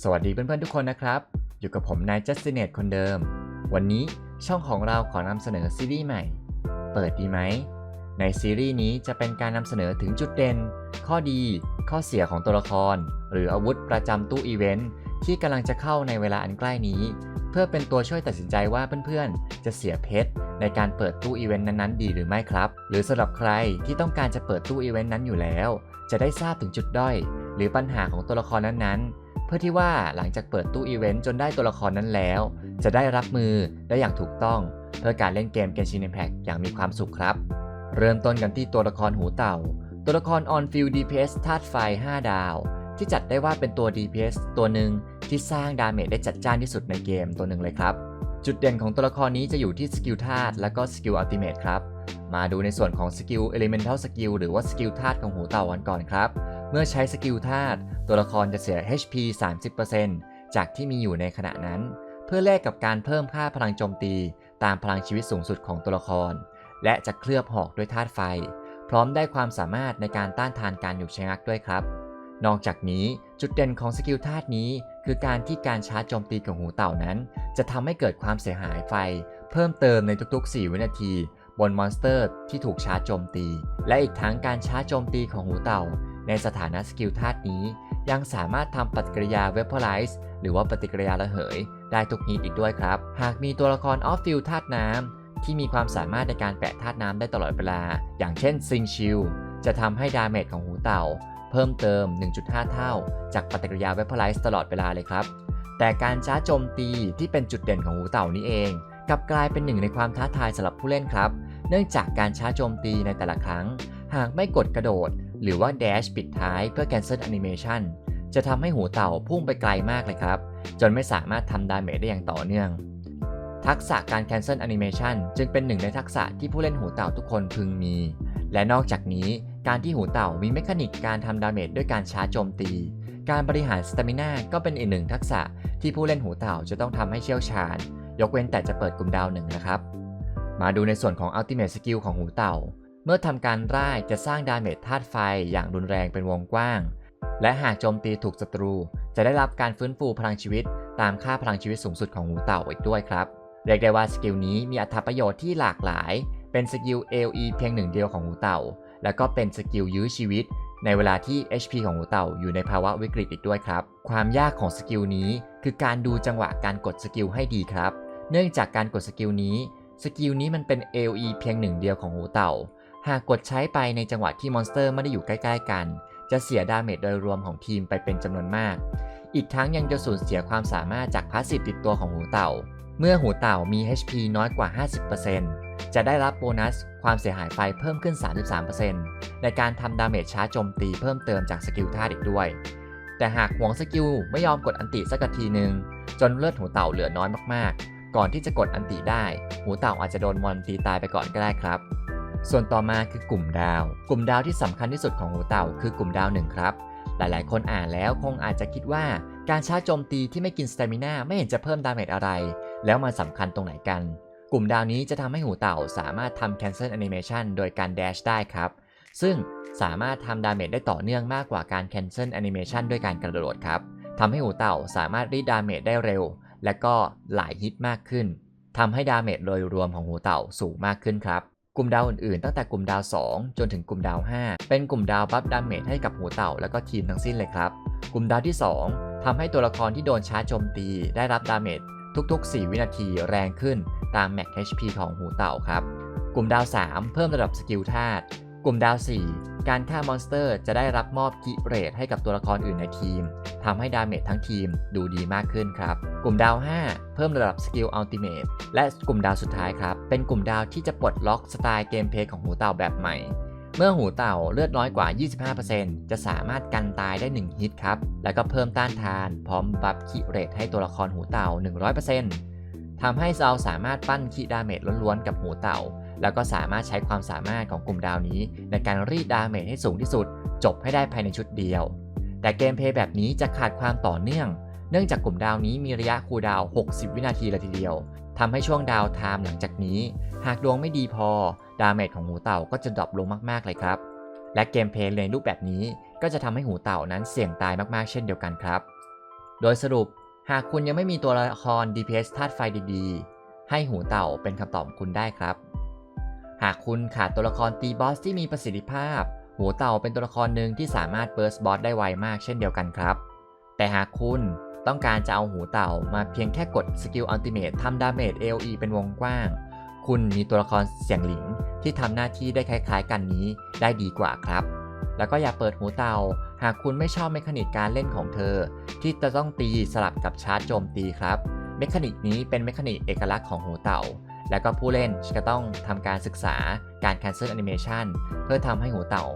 สวัสดีเพื่อนๆทุกคนนะครับ อยู่กับผมนายจัสติเนตคนเดิม วันนี้ช่องของเราขอนำเสนอซีรีส์ใหม่ เปิดดีไหม ในซีรีส์นี้จะเป็นการนำเสนอถึงจุดเด่น ข้อดี ข้อเสียของตัวละคร หรืออาวุธประจำตู้อีเวนท์ที่กำลังจะเข้าในเวลาอันใกล้นี้ เพื่อเป็นตัวช่วยตัดสินใจว่าเพื่อนๆ จะเสียเพชรในการเปิดตู้อีเวนต์นั้นๆ ดีหรือไม่ครับ หรือสำหรับใครที่ต้องการจะเปิดตู้อีเวนต์นั้นอยู่แล้ว จะได้ทราบถึงจุดด้อย หรือปัญหาของตัวละครนั้นๆ เพื่อที่ว่าหลังจากเปิดตู้อีเวนต์จนได้ตัวละครนั้นแล้ว จะได้รับมือได้อย่างถูกต้อง เพื่อการเล่นเกม Genshin Impact อย่างมีความสุขครับ เริ่มต้นกันที่ตัวละครหูเต่า ตัวละคร On Field DPS ธาตุไฟ 5 ดาว ที่จัดได้ว่าเป็นตัว DPS ตัวหนึ่งที่สร้างดาเมจได้จัดจ้านที่สุดในเกมตัวหนึ่งเลยครับ จุดเด่นของตัวละครนี้จะอยู่ที่สกิลธาตุและก็สกิลอัลติเมทครับมาดูในส่วนของสกิล Elemental Skill หรือว่าสกิลธาตุของหูเต่ากันก่อนครับ เมื่อใช้สกิลธาตุตัวละครจะเสีย HP 30%จากที่มีอยู่ในขณะนั้น เพื่อแลกกับการเพิ่มค่าพลังโจมตีตามพลังชีวิตสูงสุดของตัวละคร และจะเคลือบหอกด้วยธาตุไฟ พร้อมได้ความสามารถในการต้านทานการหยุดชะงักด้วยครับ นอกจากนี้จุดเด่นของสกิลธาตุนี้ คือการที่การชาร์จโจมตีของหูเต่านั้น จะทำให้เกิดความเสียหายไฟ เพิ่มเติมในทุกๆ 4 วินาทีบนมอนสเตอร์ที่ถูกชาร์จโจมตี และอีกทั้งการชาร์จโจมตีของหูเต่า ในสถานะสกิลธาตุนี้ ยังสามารถทำปฏิกิริยาเวพ o ไลซ์หรือว่าปฏิกิริยาระเหย ได้ทุกนิดอีกด้วยครับ หากมีตัวละครออฟฟิลธาตุน้ำที่มีความสามารถในการแปะธาตุน้ำได้ตลอดเวลา อย่างเช่นซิงชิลจะทำให้ดาเมจของหูเต่า เพิ่มเติม 1.5 เท่า จากปฏิกิริยาเวพ o ไลซ์ตลอดเวลาเลยครับ แต่การชาโจมตีที่เป็นจุดเด่นของหูเต่านี้เองกลับกลายเป็นหนึ่งในความท้าทายสำหรับผู้เล่นครับ เนื่องจากการช้าโจมตีในแต่ละครั้ง หากไม่กดกระโดด หรือว่า dash ปิดท้ายเพื่อ cancel animation จะทำให้หูเต่าพุ่งไปไกลมากเลยครับ จนไม่สามารถทำดาเมจได้อย่างต่อเนื่อง ทักษะการ cancel animation จึงเป็นหนึ่งในทักษะที่ผู้เล่นหูเต่าทุกคนพึงมี และนอกจากนี้การที่หูเต่ามีเมคานิกการทำดาเมจด้วยการชาร์จโจมตี การบริหารสตามินาก็เป็นอีกหนึ่งทักษะที่ผู้เล่นหูเต่าจะต้องทำให้เชี่ยวชาญ ยกเว้นแต่จะเปิดกลุ่มดาวหนึ่งนะครับ มาดูในส่วนของ Ultimate Skill ของหูเต่า เมื่อทำการร่ายจะสร้างดาเมจธาตุไฟอย่างรุนแรงเป็นวงกว้าง และหากโจมตีถูกศัตรู จะได้รับการฟื้นฟูพลังชีวิต ตามค่าพลังชีวิตสูงสุดของหูเต่าอีกด้วยครับ เรียกได้ว่าสกิลนี้มีอัตราประโยชน์ที่หลากหลาย เป็นสกิล AOE เพียงหนึ่งเดียวของหูเต่า แล้วก็เป็นสกิลยื้อชีวิต ในเวลาที่ HP ของหูเต่าอยู่ในภาวะวิกฤตอีกด้วยครับ ความยากของสกิลนี้คือการดูจังหวะการกดสกิลให้ดีครับ เนื่องจากการกดสกิลนี้ สกิลนี้มันเป็น AOE เพียงหนึ่งเดียวของหูเต่า หากกดใช้ไปในจังหวะที่มอนสเตอร์ไม่ได้อยู่ใกล้ๆกัน จะเสียดาเมจโดยรวมของทีมไปเป็นจำนวนมาก อีกทั้งยังจะสูญเสียความสามารถจากพาสซีฟติดตัวของหูเต่า เมื่อหูเต่ามี HP น้อยกว่า 50%จะได้รับโบนัสความเสียหายไฟเพิ่มขึ้น 33%ในการทำดาเมจชาร์จโจมตีเพิ่มเติมจากสกิลธาอีกด้วย แต่หากหวงสกิลไม่ยอมกดอันติสักทีหนึ่งจนเลือดหูเต่าเหลือน้อยมากๆ ก่อนที่จะกดอันติได้ หูเต่าอาจจะโดนมอนตีตายไปก่อนก็ได้ครับ ส่วนต่อมาคือกลุ่มดาว กลุ่มดาวที่สำคัญที่สุดของหูเต่าคือกลุ่มดาวหนึ่งครับ หลายๆ คนอ่านแล้วคงอาจจะคิดว่าการชาร์จโจมตีที่ไม่กินสเตมิน่าไม่เห็นจะเพิ่มดาเมจอะไร แล้วมันสำคัญตรงไหนกัน กลุ่มดาวนี้จะทำให้หูเต่าสามารถทำ cancel animation โดยการ dash ได้ครับ ซึ่งสามารถทำดาเมจได้ต่อเนื่องมากกว่าการ cancel animation ด้วยการกระโดดครับทำให้หูเต่าสามารถรีดดาเมจได้เร็ว และก็หลายฮิตมากขึ้นทำให้ดาเมจโดยรวมของหูเต่าสูงมากขึ้นครับ กลุ่มดาวอื่นๆ ตั้งแต่กลุ่มดาว 2 จนถึงกลุ่มดาว 5 เป็นกลุ่มดาวบัฟดาเมจให้กับหูเต่าและก็ทีมทั้งสิ้นเลยครับ กลุ่มดาวที่ 2ทำให้ตัวละครที่โดนชาร์จโจมตีได้รับดาเมจทุกๆ 4 วินาทีแรงขึ้นตามแม็ก HP ของหูเต่าครับ กลุ่มดาว 3 เพิ่มระดับสกิลธาตุ กลุ่มดาว 4 การฆ่ามอนสเตอร์จะได้รับมอบกิเรทให้กับตัวละครอื่นในทีม ทำให้ดาเมจทั้งทีมดูดีมากขึ้นครับ กลุ่มดาว 5 เพิ่มระดับสกิลอัลติเมทและกลุ่มดาวสุดท้ายครับ เป็นกลุ่มดาวที่จะปลดล็อกสไตล์เกมเพลย์ของหูเต่าแบบใหม่ เมื่อหูเต่าเลือดน้อยกว่า 25%จะสามารถกันตายได้ 1 ฮิตครับ แล้วก็เพิ่มต้านทาน พร้อมบัฟคิเรทให้ตัวละครหูเต่า 100%ทำให้เราสามารถปั้นคีดาเมจล้วนๆกับหูเต่า แล้วก็สามารถใช้ความสามารถของกลุ่มดาวนี้ ในการรีดดาเมจให้สูงที่สุด จบให้ได้ภายในชุดเดียว แต่เกมเพย์แบบนี้จะขาดความต่อเนื่อง เนื่องจากกลุ่มดาวนี้มีระยะคูดาว 60 วินาทีเลยทีเดียวทำให้ช่วงดาวไทม์หลังจากนี้ หากดวงไม่ดีพอ ดาเมจของหูเต่าก็จะดรอปลงมาก ๆ เลยครับ และเกมเพย์ในรูปแบบนี้ก็จะทำให้หูเต่านั้นเสี่ยงตายมากๆ เช่นเดียวกันครับ โดยสรุปหากคุณยังไม่มีตัวละคร DPS ธาตุไฟดีๆ ให้หูเต่าเป็นคำตอบคุณได้ครับ หากคุณขาดตัวละครตีบอสที่มีประสิทธิภาพหูเต่าเป็นตัวละครหนึ่งที่สามารถเบิร์สบอสได้ไวมากเช่นเดียวกันครับ แต่หากคุณต้องการจะเอาหูเต่ามาเพียงแค่กดสกิลอัลติเมททำดาเมจ AOE เป็นวงกว้าง คุณมีตัวละครเสียงหลิงที่ทำหน้าที่ได้คล้ายๆ กันนี้ได้ดีกว่าครับ แล้วก็อย่าเปิดหูเต่า หากคุณไม่ชอบเมคานิกการเล่นของเธอ ที่จะต้องตีสลับกับชาร์จโจมตีครับ เมคานิกนี้เป็นเมคานิกเอกลักษณ์ของหูเต่า และก็ผู้เล่นจะต้องทำการศึกษาการ cancel animation เพื่อทำให้หูเต่า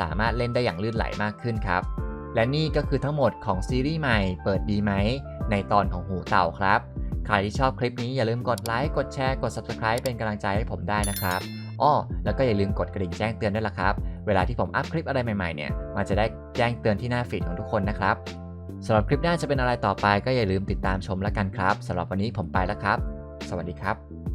สามารถเล่นได้อย่างลื่นไหลมากขึ้นครับ และนี่ก็คือทั้งหมดของซีรีส์ใหม่เปิดดีไหม ในตอนของหูเต่าครับ ใครที่ชอบคลิปนี้อย่าลืมกดไลค์กดแชร์กด Subscribe เป็นกำลังใจให้ผมได้นะครับอ้อแล้วก็อย่าลืมกดกระดิ่งแจ้งเตือนด้วยล่ะครับ เวลาที่ผมอัพคลิปอะไรใหม่ๆเนี่ยมันจะได้แจ้งเตือนที่หน้าฟีดของทุกคนนะครับสำหรับคลิปหน้าจะเป็นอะไรต่อไปก็อย่าลืมติดตามชมแล้วกันครับสำหรับวันนี้ผมไปแล้วครับ สวัสดีครับ